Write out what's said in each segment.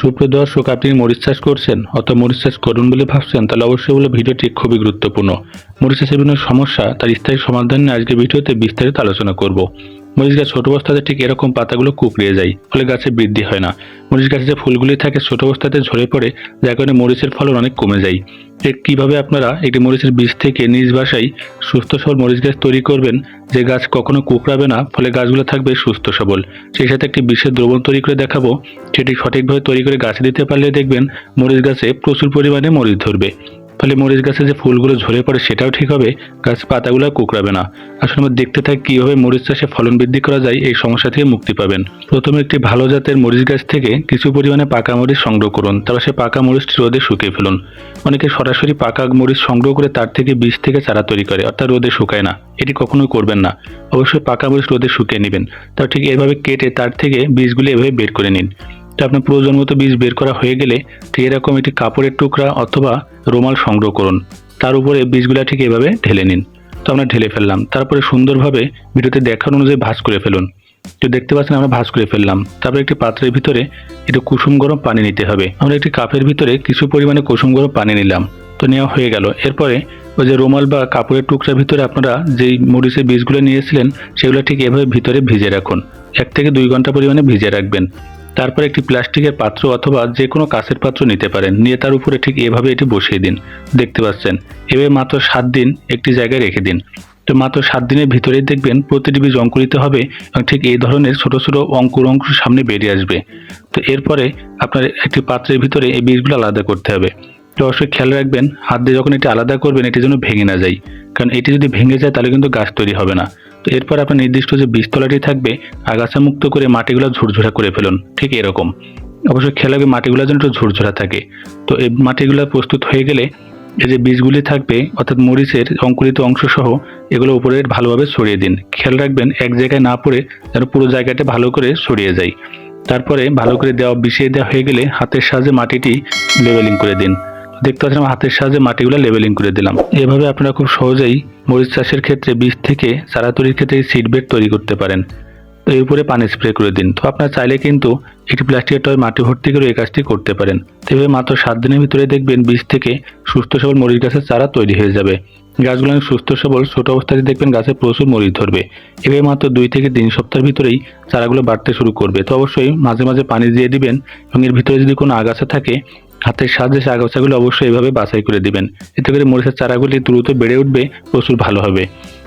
সুপ্রিয় দর্শক, আপনি মরিচ চাষ করছেন অথবা মরিচ চাষ করুন বলে ভাবছেন, তাহলে অবশ্যই বলে ভিডিওটি খুবই গুরুত্বপূর্ণ। মরিচ চাষের বিভিন্ন সমস্যা, তার স্থায়ী সমাধান নিয়ে আজকে ভিডিওতে বিস্তারিত আলোচনা করব। মরিচ গাছ ছোট অবস্থাতে ঠিক এরকম পাতাগুলো কুকড়িয়ে যায়, ফলে গাছে বৃদ্ধি হয় না। মরিচ গাছে যে ফুলগুলি থাকে, ছোট অবস্থাতে ঝরে পড়ে, যার কারণে মরিচের ফলন অনেক কমে যায়। কীভাবে আপনারা একটি মরিচের বীজ থেকে নিজ বাসায় সুস্থ সবল মরিচ গাছ তৈরি করবেন, যে গাছ কখনো কুকড়াবে না, ফলে গাছগুলো থাকবে সুস্থ সবল? সেই সাথে একটি বিশেষ দ্রবণ তৈরি করে দেখাবো, সেটি সঠিকভাবে তৈরি করে গাছে দিতে পারলে দেখবেন মরিচ গাছে প্রচুর পরিমাণে মরিচ ধরবে। ফলে মরিচ গাছে যে ফুলগুলো ঝরে পড়ে সেটাও ঠিক হবে, গাছ পাতাগুলো কুকড়াবে না। আসলে আমরা দেখতে থাকি কীভাবে মরিচ চাষে ফলন বৃদ্ধি করা যায়, এই সমস্যা থেকে মুক্তি পাবেন। প্রথমে একটি ভালো জাতের মরিচ গাছ থেকে কিছু পরিমাণে পাকা মরিচ সংগ্রহ করুন, তারপর সে পাকা মরিচটি রোদে শুকিয়ে ফেলুন। অনেকে সরাসরি পাকা মরিচ সংগ্রহ করে তার থেকে বীজ থেকে চারা তৈরি করে, অর্থাৎ রোদে শুকায় না। এটি কখনোই করবেন না। অবশ্যই পাকা মরিচ রোদে শুকিয়ে নেবেন। তার ঠিক এভাবে কেটে তার থেকে বীজগুলি এভাবে বের করে নিন। তো আপনার প্রয়োজন মতো বীজ বের করা হয়ে গেলে ঠিক এরকম একটি কাপড়ের টুকরা অথবা রুমাল সংগ্রহ করুন। তার উপরে বীজগুলা ঠিক এভাবে ঢেলে নিন। তো আমরা ঢেলে ফেললাম। তারপরে সুন্দরভাবে ভিডিওতে দেখার অনুযায়ী ভাঁজ করে ফেলুন। তো দেখতে পাচ্ছেন আমরা ভাঁজ করে ফেললাম। তারপরে একটি পাত্রের ভিতরে একটু কুসুম গরম পানি নিতে হবে। আমরা একটি কাপের ভিতরে কিছু পরিমাণে কুসুম গরম পানি নিলাম। তো নেওয়া হয়ে গেল। এরপরে ওই যে রুমাল বা কাপড়ের টুকরার ভিতরে আপনারা যেই মরিচের বীজগুলো নিয়েছিলেন, সেগুলো ঠিক এভাবে ভিতরে ভিজে রাখুন। এক থেকে দুই ঘণ্টা পরিমাণে ভিজে রাখবেন। তারপর একটি প্লাস্টিকের পাত্র অথবা যে কোনো কাঁচের পাত্র নিতে পারেন। নিয়ে তার উপরে ঠিক এভাবে এটি বসিয়ে দিন। দেখতে পাচ্ছেন? এভাবে মাত্র সাত দিন একটি জায়গায় রেখে দিন। তো মাত্র সাত দিনের ভিতরেই দেখবেন প্রতিটি বীজ অঙ্কুরিত হবে এবং ঠিক এই ধরনের ছোট ছোট অঙ্কুর অঙ্কুর সামনে বেরিয়ে আসবে। তো এরপরে আপনার একটি পাত্রের ভিতরে এই বীজগুলো আলাদা করতে হবে। তো অবশ্যই খেয়াল রাখবেন, হাত দিয়ে যখন এটি আলাদা করবেন, এটি যেন ভেঙে না যায়। কারণ এটি যদি ভেঙে যায়, তাহলে কিন্তু গাছ তৈরি হবে না। তো এরপর আপনার নির্দিষ্ট যে বীজতলাটি থাকবে আগাছা মুক্ত করে মাটিগুলো ঝুরঝুরা করে ফেলুন। ঠিক এরকম। অবশ্যই খেয়াল রাখবে মাটিগুলো যেন একটু ঝুরঝুরা থাকে। তো এই মাটিগুলো প্রস্তুত হয়ে গেলে, এই যে বীজগুলি থাকবে, অর্থাৎ মরিচের অঙ্কুরিত অংশ সহ এগুলো উপরে ভালোভাবে ছড়িয়ে দিন। খেয়াল রাখবেন, এক জায়গায় না পড়ে যেন পুরো জায়গাটা ভালো করে ছড়িয়ে যায়। তারপরে ভালো করে দেওয়া বিষিয়ে দেওয়া হয়ে গেলে হাতের সাহায্যে মাটিটি লেভেলিং করে দিন। দেখতে পাচ্ছেন হাতের সাহায্যে মাটিগুলো লেভেলিং করে দিলাম। এভাবে আপনারা খুব সহজেই মরিচ চাষের ক্ষেত্রে বীজ থেকে চারা তৈরির ক্ষেত্রে সিড বেড তৈরি করতে পারেন। তো এর উপরে পানি স্প্রে করে দিন। তো আপনারা চাইলে কিন্তু একটি প্লাস্টিকের টয় মাটি ভর্তি করে এই কাজটি করতে পারেন। এভাবে মাত্র সাত দিনের ভিতরে দেখবেন বীজ থেকে সুস্থ সবল মরিচ গাছের চারা তৈরি হয়ে যাবে। গাছগুলো সুস্থ সবল, ছোট অবস্থাতে দেখবেন গাছে প্রচুর মরিচ ধরবে। এভাবে মাত্র দুই থেকে তিন সপ্তাহের ভিতরেই চারাগুলো বাড়তে শুরু করবে। তো অবশ্যই মাঝে মাঝে পানি দিয়ে দিবেন এবং এর ভিতরে যদি কোনো আগাছা থাকে হাতের সাহায্যে আগাছাগুলো অবশ্যই এভাবে বাছাই করে দিবেন। এতে করে মরিচের চারাগুলি দ্রুত বেড়ে উঠবে, প্রচুর ভালো হবে।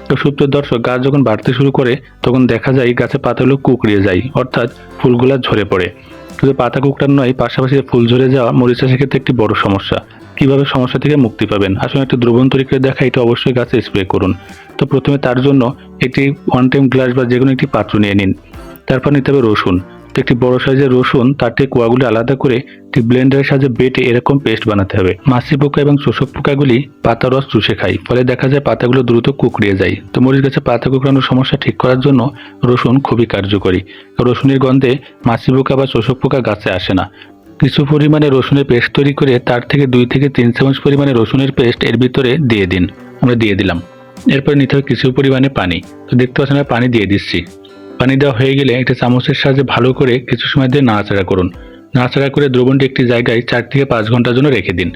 তো সুপ্রিয় দর্শক, গাছ যখন বাড়তে শুরু করে, তখন দেখা যায় গাছে পাতাগুলো কুকড়িয়ে যায়, অর্থাৎ ফুলগুলা ঝরে পড়ে। শুধু পাতা কুকড়ার নয়, পাশাপাশি ফুল ঝরে যাওয়া মরিচ চাষের ক্ষেত্রে একটি বড় সমস্যা। কীভাবে সমস্যা থেকে মুক্তি পাবেন? আসলে একটা দ্রবণ তৈরি করে দেখা এটা অবশ্যই গাছে স্প্রে করুন। তো প্রথমে তার জন্য একটি ওয়ান টাইম গ্লাস বা যে কোনো একটি পাত্র নিয়ে নিন। তারপর নিতে হবে রসুন। একটি বড় সাইজের রসুন, তার থেকে কোয়াগুলি আলাদা করে একটি ব্লেন্ডারের সাহায্যে বেটে এরকম পেস্ট বানাতে হবে। মাছি পোকা এবং শোষক পোকাগুলি পাতা রস চুষে খায়, ফলে দেখা যায় পাতাগুলো দ্রুত কুকড়িয়ে যায়। তো মরিচ গাছে পাতা কুকড়ানোর সমস্যা ঠিক করার জন্য রসুন খুবই কার্যকরী। রসুনের গন্ধে মাছি পোকা বা শোষক পোকা গাছে আসে না। কিছু পরিমাণে রসুনের পেস্ট তৈরি করে তার থেকে দুই থেকে তিন চামচ পরিমাণে রসুনের পেস্ট এর ভিতরে দিয়ে দিন। আমরা দিয়ে দিলাম। এরপরে নিতে হবে কিছু পরিমাণে পানি। তো দেখতে পাচ্ছেন পানি দিয়ে দিচ্ছি। পানি দেওয়া হয়ে গেলে একটা চামচের সাহায্যে ভালো করে কিছু সময় দিয়ে নাড়াচাড়া করুন। নাড়াচাড়া করে দ্রবণটি একটি জায়গায় চার থেকে পাঁচ ঘণ্টার জন্য রেখে দিন।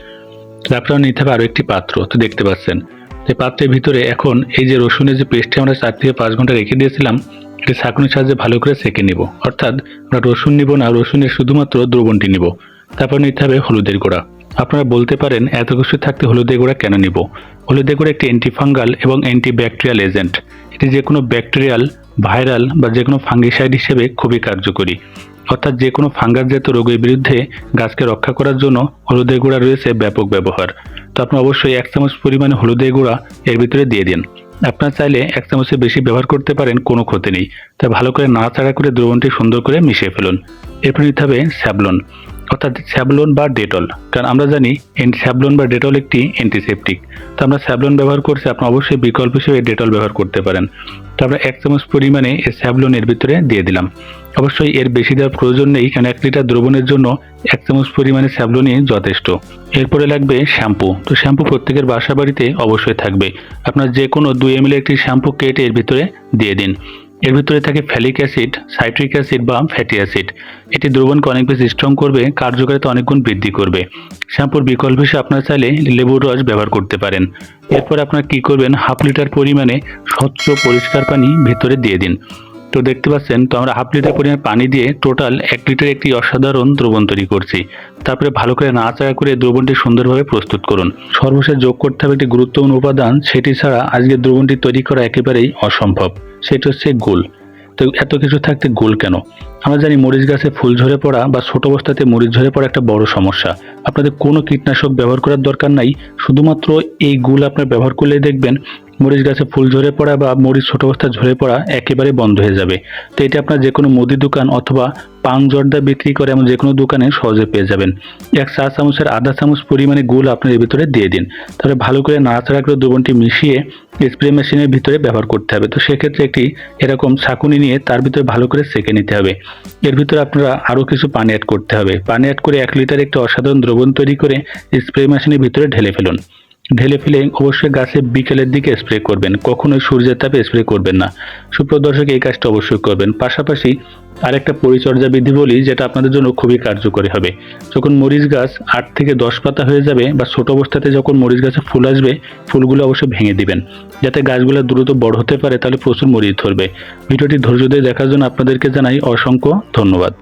তারপর নিতে হবে আরও একটি পাত্র, তো দেখতে পাচ্ছেন। যে পাত্রের ভিতরে এখন এই যে রসুনের যে পেস্টটি আমরা চার থেকে পাঁচ ঘণ্টা রেখে দিয়েছিলাম, এটি ছাঁকুনির সাহায্যে ভালো করে সেঁকে নিব। অর্থাৎ আমরা রসুন নিব না, রসুনের শুধুমাত্র দ্রবণটি নিব। তারপর নিতে হবে হলুদের গুঁড়া। আপনারা বলতে পারেন, এত কিছু থাকতে হলুদের গুঁড়া কেন নিব? হলুদের গুঁড়া একটি অ্যান্টিফাঙ্গাল এবং অ্যান্টিব্যাকটেরিয়াল এজেন্ট এটি যে কোনো ব্যাকটেরিয়াল ভাইরাল বা যে কোনো ফাঙ্গিসাইড হিসেবে খুবই কার্যকরী। অর্থাৎ যে কোনো ফাঙ্গাসজাত রোগের বিরুদ্ধে গাছকে রক্ষা করার জন্য হলুদের গুঁড়া রয়েছে ব্যাপক ব্যবহার। তো আপনি অবশ্যই এক চামচ পরিমাণে হলুদের গুঁড়া এর ভিতরে দিয়ে দিন। আপনার চাইলে এক চামচের বেশি ব্যবহার করতে পারেন, কোনো ক্ষতি নেই। তা ভালো করে নাড়াচাড়া করে দ্রবণটি সুন্দর করে মিশিয়ে ফেলুন। এরপর নিতে হবে স্যাবলন অর্থাৎ স্যাবলন বা ডেটল। কারণ আমরা জানি স্যাবলন বা ডেটল একটি অ্যান্টিসেপটিক তো আমরা স্যাবলন ব্যবহার করছি, আপনি অবশ্যই বিকল্প হিসেবে ডেটল ব্যবহার করতে পারেন। তো আমরা এক চামচ পরিমাণে এই স্যাবলন ভিতরে দিয়ে দিলাম। অবশ্যই এর বেশি দেওয়ার প্রয়োজন নেই, কারণ এক লিটার দ্রবণের জন্য এক চামচ পরিমাণে স্যাবলনই যথেষ্ট। এরপরে লাগবে শ্যাম্পু। তো শ্যাম্পু প্রত্যেকের বাসা বাড়িতে অবশ্যই থাকবে। আপনার যে কোনো দুই এম একটি শ্যাম্পু কেটে এর ভিতরে দিয়ে দিন। এর ভিতরে থাকে ফ্যালিক অ্যাসিড, সাইট্রিক অ্যাসিড বা ফ্যাটি অ্যাসিড। এটি দ্রবণকে অনেক বেশি স্ট্রং করবে, কার্যকারিতা অনেক গুণ বৃদ্ধি করবে। শ্যাম্পুর বিকল্প হিসেবে আপনার চাইলে লেবুর রস ব্যবহার করতে পারেন। এরপর আপনার কি করবেন, হাফ লিটার পরিমাণে স্বচ্ছ পরিষ্কার পানি ভেতরে দিয়ে দিন। তো দেখতে পাচ্ছেন, তো আমরা হাফ লিটার পরিমাণ পানি দিয়ে টোটাল এক লিটার একটি অসাধারণ দ্রবণ তৈরি করছি। তারপরে ভালো করে নাড়াচাড়া করে দ্রবণটি সুন্দরভাবে প্রস্তুত করুন। সর্বশেষ যোগ করতে হবে একটি গুরুত্বপূর্ণ উপাদান, সেটি ছাড়া আজকে দ্রবণটি তৈরি করা একেবারেই অসম্ভব। সেটি হচ্ছে গোল। তো এত কিছু থাকতে গোল কেন? আমরা জানি মরিচ গাছে ফুল ঝরে পড়া বা ছোট অবস্থাতে মরিচ ঝরে পড়া একটা বড় সমস্যা। আপনাদের কোনো কীটনাশক ব্যবহার করার দরকার নাই। শুধুমাত্র এই গুল আপনার ব্যবহার করলে দেখবেন মরিচ গাছে ফুল ঝরে পড়া বা মরিচ ছোট অবস্থায় ঝরে পড়া একেবারে বন্ধ হয়ে যাবে। তো এটা আপনার যে কোনো মুদি দোকান অথবা পান জর্দা বিক্রি করে এমন যে কোনো দোকানে সহজে পেয়ে যাবেন। এক চা চামচের আধা চামচ পরিমাণে গুল আপনার এর ভিতরে দিয়ে দিন। তাহলে ভালো করে নাড়াচাড়া করে দ্রবণটি মিশিয়ে স্প্রে মেশিনের ভিতরে ব্যবহার করতে হবে। তো সেক্ষেত্রে একটি এরকম ছাকুনি নিয়ে তার ভিতরে ভালো করে সেঁকে নিতে হবে। এর ভিতরে আপনারা আরও কিছু পানি অ্যাড করতে হবে। পানি অ্যাড করে এক লিটার একটি অসাধারণ দ্রবণ তৈরি করে স্প্রে মেশিনের ভিতরে ঢেলে ফেলুন। ঢেলে ফেলে অবশ্যই গাছে বিকেলের দিকে স্প্রে করবেন। কখনোই সূর্যের তাপে স্প্রে করবেন না। সুপ্রদর্শক এই কাজটা অবশ্যই করবেন। পাশাপাশি আরেকটা পরিচর্যা বিধি বলি, যেটা আপনাদের জন্য খুবই কার্যকরী হবে। যখন মরিচ গাছ আট থেকে দশ পাতা হয়ে যাবে বা ছোট অবস্থাতে যখন মরিচ গাছে ফুল আসবে, ফুলগুলো অবশ্যই ভেঙে দিবেন। যাতে গাছগুলো দ্রুত বড় হতে পারে, তাহলে প্রচুর মরিচ ধরবে। ভিডিওটি ধৈর্য দিয়ে দেখার জন্য আপনাদেরকে জানাই অসংখ্য ধন্যবাদ।